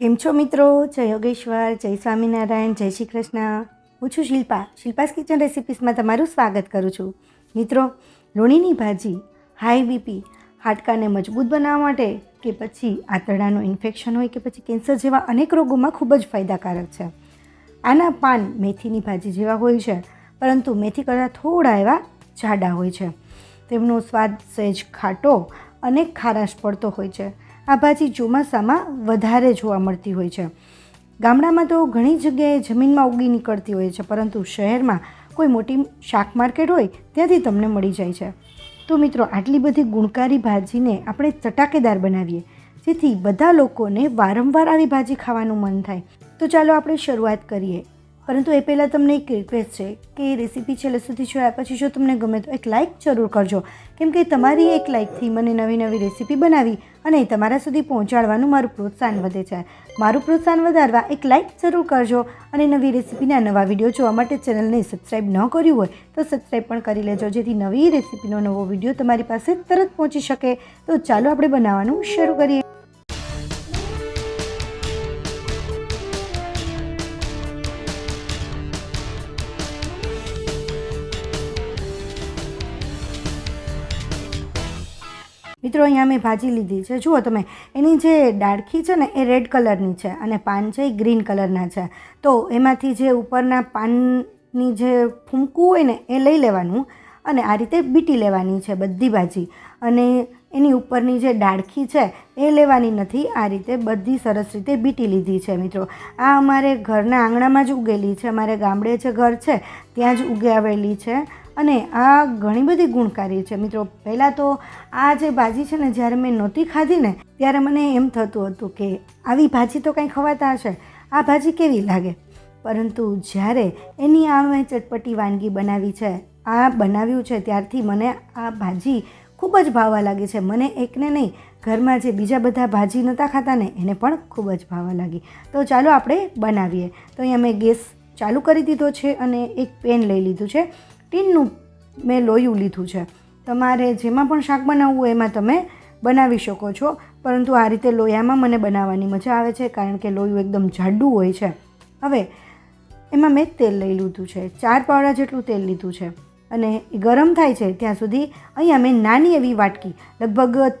કેમ છો મિત્રો? જય યોગેશ્વર, જય સ્વામિનારાયણ, જય શ્રી કૃષ્ણ. હું છું શિલ્પા. શિલ્પાસ કિચન રેસિપીસમાં તમારું સ્વાગત કરું છું. મિત્રો, લોણીની ભાજી હાઈ બીપી, હાડકાને મજબૂત બનાવવા માટે કે પછી આંતરડાનું ઇન્ફેક્શન હોય કે પછી કેન્સર જેવા અનેક રોગોમાં ખૂબ જ ફાયદાકારક છે. આના પાન મેથીની ભાજી જેવા હોય છે, પરંતુ મેથી કરતાં થોડા એવા જાડા હોય છે. તેમનો સ્વાદ સહેજ ખાટો અને ખારાશ પડતો હોય છે. આ ભાજી ચોમાસામાં વધારે જોવા મળતી હોય છે. ગામડામાં તો ઘણી જગ્યાએ જમીનમાં ઉગી નીકળતી હોય છે, પરંતુ શહેરમાં કોઈ મોટી શાક માર્કેટ હોય ત્યાંથી તમને મળી જાય છે. તો મિત્રો, આટલી બધી ગુણકારી ભાજીને આપણે ચટાકેદાર બનાવીએ, જેથી બધા લોકોને વારંવાર આવી ભાજી ખાવાનું મન થાય. તો ચાલો આપણે શરૂઆત કરીએ. પરંતુ એ પહેલાં તમને એક રિક્વેસ્ટ છે કે રેસીપી છેલ્લે સુધી જોયા પછી જો તમને ગમે તો એક લાઇક જરૂર કરજો. કેમ કે તમારી એક લાઇકથી મને નવી નવી રેસીપી બનાવી અને તમારા સુધી પહોંચાડવાનું મારું પ્રોત્સાહન વધે છે. મારું પ્રોત્સાહન વધારવા એક લાઇક જરૂર કરજો અને નવી રેસીપીના નવા વીડિયો જોવા માટે ચેનલને સબસ્ક્રાઈબ ન કર્યું હોય તો સબસ્ક્રાઈબ પણ કરી લેજો, જેથી નવી રેસીપીનો નવો વીડિયો તમારી પાસે તરત પહોંચી શકે. તો ચાલો આપણે બનાવવાનું શરૂ કરીએ. મિત્રો અહીંયા મેં ભાજી લીધી છે. જુઓ તમે, એની જે ડાળખી છે ને, એ રેડ કલરની છે અને પાન છે એ ગ્રીન કલરના છે. તો એમાંથી જે ઉપરના પાનની જે ફૂંકું હોય ને, એ લઈ લેવાનું અને આ રીતે બીટી લેવાની છે બધી ભાજી. અને એની ઉપરની જે ડાળખી છે, એ લેવાની નથી. આ રીતે બધી સરસ રીતે બીટી લીધી છે મિત્રો. આ અમારે ઘરના આંગણામાં જ ઉગેલી છે. અમારે ગામડે જે ઘર છે, ત્યાં જ ઉગાવેલી છે. અને આ ઘણી બધી ગુણકારી છે. મિત્રો, પહેલાં તો આ જે ભાજી છે ને, જ્યારે મેં નહોતી ખાધી ને, ત્યારે મને એમ થતું હતું કે આવી ભાજી તો કંઈ ખવાતા હશે, આ ભાજી કેવી લાગે? પરંતુ જ્યારે એની આ મેં ચટપટી વાનગી બનાવી છે, આ બનાવ્યું છે, ત્યારથી મને આ ભાજી ખૂબ જ ભાવવા લાગી છે. મને એકને નહીં, ઘરમાં જે બીજા બધા ભાજી નહોતા ખાતા ને, એને પણ ખૂબ જ ભાવવા લાગી. તો ચાલો આપણે બનાવીએ. તો અહીંયા મેં ગેસ ચાલુ કરી દીધો છે અને એક પેન લઈ લીધું છે. ટીનનું મેં લોયું લીધું છે. તમારે જેમાં પણ શાક બનાવવું હોય એમાં તમે બનાવી શકો છો. પરંતુ આ રીતે લોયામાં મને બનાવવાની મજા આવે છે કારણ કે લોયું એકદમ જાડું હોય છે. હવે, એમાં મેં તેલ લઈ લીધું છે. ચાર પાવડા જેટલું તેલ લીધું છે. અને એ ગરમ થાય છે ત્યાં સુધી અહીંયા મેં નાની એવી વાટકી, લગભગ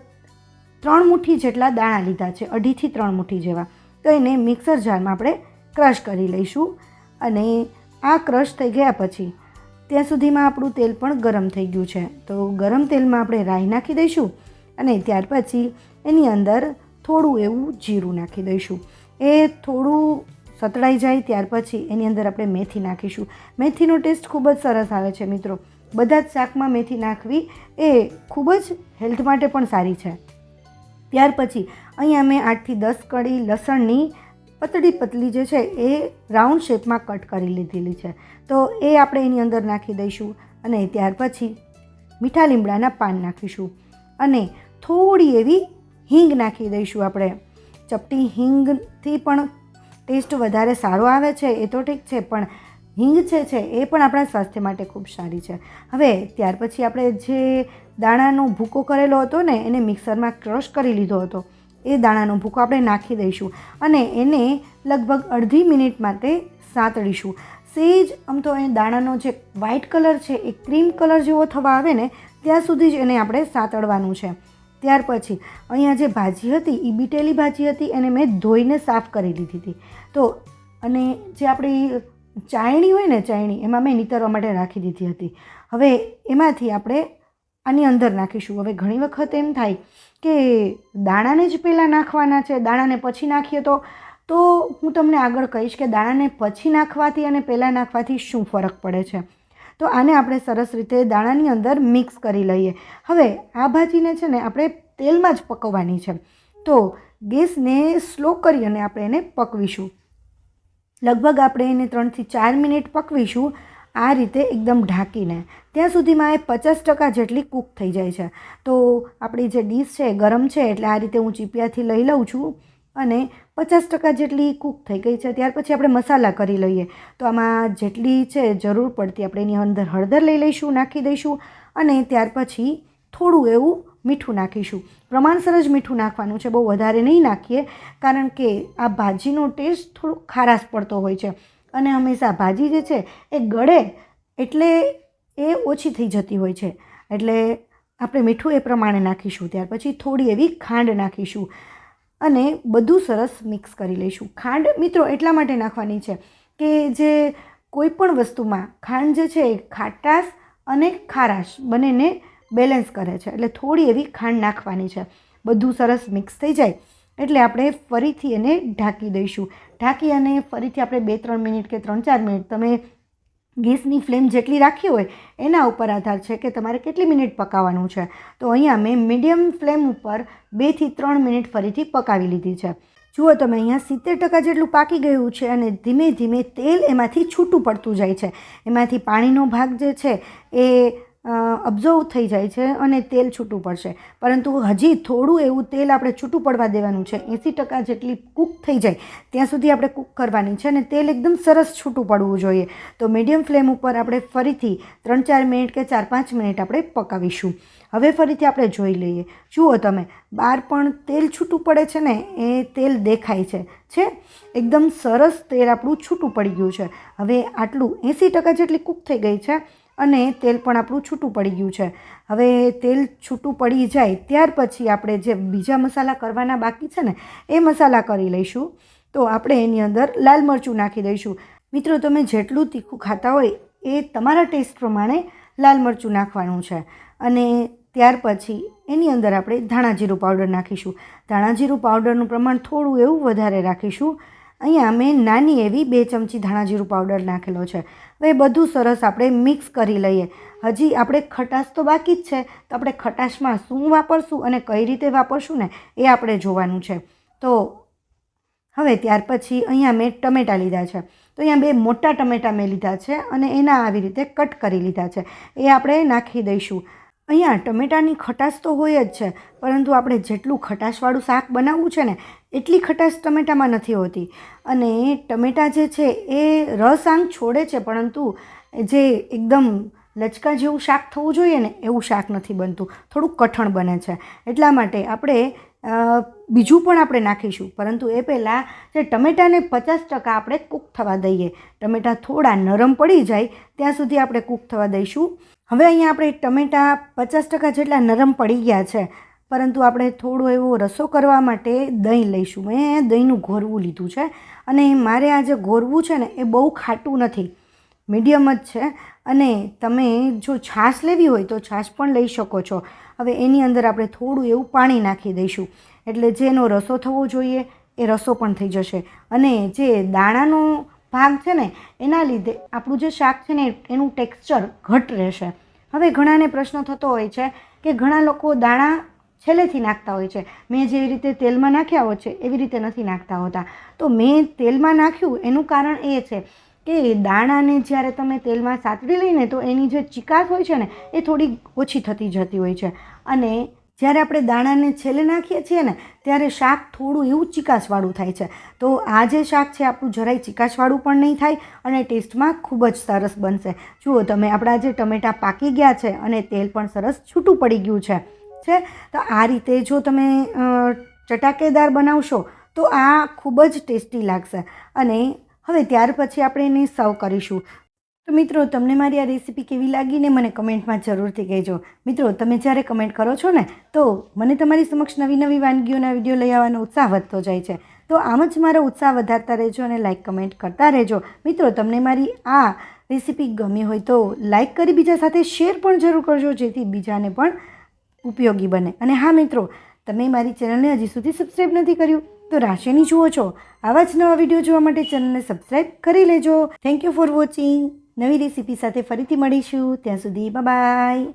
ત્રણ મુઠ્ઠી જેટલા દાણા લીધા છે, અઢીથી ત્રણ મુઠ્ઠી જેવા. તો એને મિક્સર જારમાં આપણે ક્રશ કરી લઈશું. અને આ ક્રશ થઈ ગયા પછી ત્યાં સુધીમાં આપણું તેલ પણ ગરમ થઈ ગયું છે. તો ગરમ તેલમાં આપણે રાઈ નાખી દઈશું અને ત્યાર પછી એની અંદર થોડું એવું જીરું નાખી દઈશું. એ થોડું સતળાઈ જાય ત્યાર પછી એની અંદર આપણે મેથી નાખીશું. મેથીનો ટેસ્ટ ખૂબ જ સરસ આવે છે મિત્રો. બધા જ શાકમાં મેથી નાખવી એ ખૂબ જ હેલ્થ માટે પણ સારી છે. ત્યાર પછી અહીંયા મેં આઠથી દસ કળી લસણની પતળી પતલી જે છે એ રાઉન્ડ શેપમાં કટ કરી લીધેલી છે. તો એ આપણે એની અંદર નાખી દઈશું અને ત્યાર પછી મીઠા લીમડાના પાન નાખીશું અને થોડી એવી હિંગ નાખી દઈશું આપણે. ચપટી હિંગથી પણ ટેસ્ટ વધારે સારો આવે છે, એ તો ઠીક છે, પણ હિંગ છે છે એ પણ આપણા સ્વાસ્થ્ય માટે ખૂબ સારી છે. હવે ત્યાર પછી આપણે જે દાણાનો ભૂકો કરેલો હતો ને, એને મિક્સરમાં ક્રશ કરી લીધો હતો. એ દાણાનો ભૂકો આપણે નાખી દઈશું અને એને લગભગ અડધી મિનિટ માટે સાતળીશું સેજ, આમ તો એ દાણાનો જે વ્હાઇટ કલર છે, એ ક્રીમ કલર જેવો થવા આવે ને, ત્યાં સુધી જ એને આપણે સાતળવાનું છે. ત્યાર પછી, અહીંયા જે ભાજી હતી એ બીટેલી ભાજી હતી, એને મેં ધોઈને સાફ કરી લીધી હતી. તો, અને જે આપણી ચાયણી હોય ને, ચાયણી, એમાં મેં નીતરવા માટે રાખી દીધી હતી. હવે, એમાંથી આપણે આની અંદર નાખીશું. હવે ઘણી વખત એમ થાય કે દાણાને જ પહેલાં નાખવાના છે, દાણાને પછી નાખીએ તો તો હું તમને આગળ કહીશ કે દાણાને પછી નાખવાથી અને પહેલાં નાખવાથી શું ફરક પડે છે? તો આને આપણે સરસ રીતે દાણાની અંદર મિક્સ કરી લઈએ. હવે આ ભાજીને છે ને આપણે તેલમાં જ પકવવાની છે. તો ગેસને સ્લો કરી અને આપણે એને પકવીશું. લગભગ આપણે એને ત્રણથી ચાર મિનિટ પકવીશું. આ રીતે એકદમ ઢાંકીને. ત્યાં સુધીમાં એ પચાસ ટકા જેટલી કૂક થઈ જાય છે. તો આપણી જે ડીશ છે ગરમ છે એટલે આ રીતે હું ચીપિયાથી લઈ લઉં છું અને પચાસ ટકા જેટલી કૂક થઈ ગઈ છે. ત્યાર પછી આપણે મસાલા કરી લઈએ. તો આમાં જેટલી છે જરૂર પડતી આપણે એની અંદર હળદર લઈ લઈશું, નાખી દઈશું અને ત્યાર પછી થોડું એવું મીઠું નાખીશું. પ્રમાણસર જ મીઠું નાખવાનું છે. બહુ વધારે નહીં નાખીએ. કારણ કે આ ભાજીનો ટેસ્ટ થોડો ખારાશ પડતો હોય છે. અને હંમેશા ભાજી જે છે એ ગળે એટલે એ ઓછી થઈ જતી હોય છે. એટલે આપણે મીઠું એ પ્રમાણે નાખીશું, ત્યાર પછી થોડી એવી ખાંડ નાખીશું અને બધું સરસ મિક્સ કરી લઈશું. ખાંડ મિત્રો એટલા માટે નાખવાની છે કે જે કોઈ પણ વસ્તુમાં ખાંડ જે છે એ ખાટાશ અને ખારાશ બંનેને બેલેન્સ કરે છે. એટલે થોડી એવી ખાંડ નાખવાની છે. બધું સરસ મિક્સ થઈ જાય એટલે આપણે ફરીથી એને ઢાંકી દઈશું. ઢાંકી અને ફરીથી આપણે બે, ત્રણ મિનિટ કે ત્રણ, ચાર મિનિટ તમે ગેસની ફ્લેમ જેટલી રાખી હોય, એના ઉપર આધાર છે કે તમારે કેટલી મિનિટ પકાવવાનું છે. તો અહીંયા મેં મીડિયમ ફ્લેમ ઉપર બેથી ત્રણ મિનિટ ફરીથી પકાવી લીધી છે. જુઓ તમે, અહીંયા સિત્તેર ટકા જેટલું પાકી ગયું છે અને ધીમે ધીમે તેલ એમાંથી છૂટું પડતું જાય છે. એમાંથી પાણીનો ભાગ જે છે એ અબ્ઝર્વ થઈ જાય છે અને તેલ છૂટું પડશે. પરંતુ હજી થોડું એવું તેલ આપણે છૂટું પડવા દેવાનું છે. એંસી ટકા જેટલી કૂક થઈ જાય, ત્યાં સુધી આપણે કૂક કરવાની છે અને તેલ એકદમ સરસ છૂટું પડવું જોઈએ. તો મીડિયમ ફ્લેમ ઉપર આપણે ફરીથી ત્રણ ચાર મિનિટ કે ચાર પાંચ મિનિટ આપણે પકાવીશું. હવે ફરીથી આપણે જોઈ લઈએ. જુઓ તમે બહાર પણ તેલ છૂટું પડે છે ને, એ તેલ દેખાય છે. છે? એકદમ સરસ તેલ આપણું છૂટું પડી ગયું છે. હવે આટલું એંસી ટકા જેટલી કૂક થઈ ગઈ છે અને તેલ પણ આપણું છૂટું પડી ગયું છે. હવે તેલ છૂટું પડી જાય ત્યાર પછી આપણે જે બીજા મસાલા કરવાના બાકી છે ને, એ મસાલા કરી લઈશું. તો આપણે એની અંદર લાલ મરચું નાખી દઈશું. મિત્રો, તમે જેટલું તીખું ખાતા હોય એ તમારા ટેસ્ટ પ્રમાણે લાલ મરચું નાખવાનું છે. અને ત્યાર પછી એની અંદર આપણે ધાણા જીરું પાવડર નાખીશું. ધાણા જીરું પાવડરનું પ્રમાણ થોડું એવું વધારે રાખીશું. અહીંયા મેં નાની એવી બે ચમચી ધાણાજીરું પાવડર નાખેલો છે. હવે બધું સરસ આપણે મિક્સ કરી લઈએ. હજી આપણે ખટાશ તો બાકી જ છે, તો આપણે ખટાશમાં શું વાપરશું અને કઈ રીતે વાપરશું ને એ આપણે જોવાનું છે. તો હવે ત્યાર પછી અહીંયા મેં ટમેટાં લીધા છે. તો અહીંયા બે મોટા ટમેટાં મેં લીધા છે અને એના આવી રીતે કટ કરી લીધા છે. એ આપણે નાખી દઈશું. અહીંયા ટમેટાની ખટાશ તો હોય જ છે, પરંતુ આપણે જેટલું ખટાશવાળું શાક બનાવવું છે ને એટલી ખટાશ ટમેટામાં નથી હોતી. અને ટમેટાં જે છે એ રસ આંગ છોડે છે, પરંતુ જે એકદમ લચકા જેવું શાક થવું જોઈએ ને, એવું શાક નથી બનતું. થોડું કઠણ બને છે. એટલા માટે આપણે બીજું પણ આપણે નાખીશું. પરંતુ એ પહેલાં જે ટમેટાને પચાસ ટકા આપણે કૂક થવા દઈએ. ટમેટાં થોડા નરમ પડી જાય, ત્યાં સુધી આપણે કૂક થવા દઈશું. હવે અહીંયા આપણે ટમેટાં પચાસ ટકા જેટલા નરમ પડી ગયા છે. પરંતુ આપણે થોડો એવો રસો કરવા માટે દહીં લઈશું. મેં દહીંનું ઘોરવું લીધું છે અને મારે આ જે ઘોરવું છે ને, એ બહુ ખાટું નથી. મીડિયમ જ છે અને તમે જો છાશ લેવી હોય તો છાશ પણ લઈ શકો છો. હવે એની અંદર આપણે થોડું એવું પાણી નાખી દઈશું. એટલે જેનો રસો થવો જોઈએ, એ રસો પણ થઈ જશે. અને જે દાણાનો ભાગ છે ને, એના લીધે આપણું જે શાક છે ને, એનું ટેક્સચર ઘટ રહેશે. હવે ઘણાને પ્રશ્ન થતો હોય છે કે ઘણા લોકો દાણા છેલ્લેથી નાખતા હોય છે. મેં જેવી રીતે તેલમાં નાખ્યા હોય છે, એવી રીતે નથી નાખતા હોતા. તો મેં તેલમાં નાખ્યું, એનું કારણ એ છે કે દાણાને જ્યારે તમે તેલમાં સાતડી લઈને તો એની જે ચિકાસ હોય છે ને, એ થોડી ઓછી થતી જતી હોય છે. અને જ્યારે આપણે દાણાને છેલ્લે નાખીએ છીએ ને, ત્યારે શાક થોડું એવું ચિકાસવાળું થાય છે. તો આ જે શાક છે, આપણું જરાય ચિકાસવાળું પણ નહીં થાય અને ટેસ્ટમાં ખૂબ જ સરસ બનશે. જુઓ, તમે આપણા જે ટમેટાં પાકી ગયા છે અને તેલ પણ સરસ છૂટું પડી ગયું છે. છે? તો આ રીતે જો તમે ચટાકેદાર બનાવશો, તો આ ખૂબ જ ટેસ્ટી લાગશે. અને હવે ત્યાર પછી આપણે એને સર્વ કરીશું. તો મિત્રો, તમને મારી આ રેસીપી કેવી લાગી ને મને કમેન્ટમાં જરૂરથી કહેજો. મિત્રો, તમે જ્યારે કમેન્ટ કરો છો ને, તો મને તમારી સમક્ષ નવી નવી વાનગીઓના વીડિયો લઈ આવવાનો ઉત્સાહ વધતો જાય છે. તો આમ જ મારો ઉત્સાહ વધારતા રહેજો અને લાઇક કમેન્ટ કરતા રહેજો. મિત્રો, તમને મારી આ રેસીપી ગમી હોય તો લાઇક કરી બીજા સાથે શેર પણ જરૂર કરજો, જેથી બીજાને પણ ઉપયોગી બને. અને હા મિત્રો, તમે મારી ચેનલને હજી સુધી સબસ્ક્રાઈબ નથી કર્યું, તો રાશિની જુઓ છો. આવા જ નવા વીડિયો જોવા માટે ચેનલને સબસ્ક્રાઈબ કરી લેજો. થેન્ક યુ ફોર વોચિંગ નવી રેસીપી સાથે ફરીથી મળીશું. ત્યાં સુધી બાય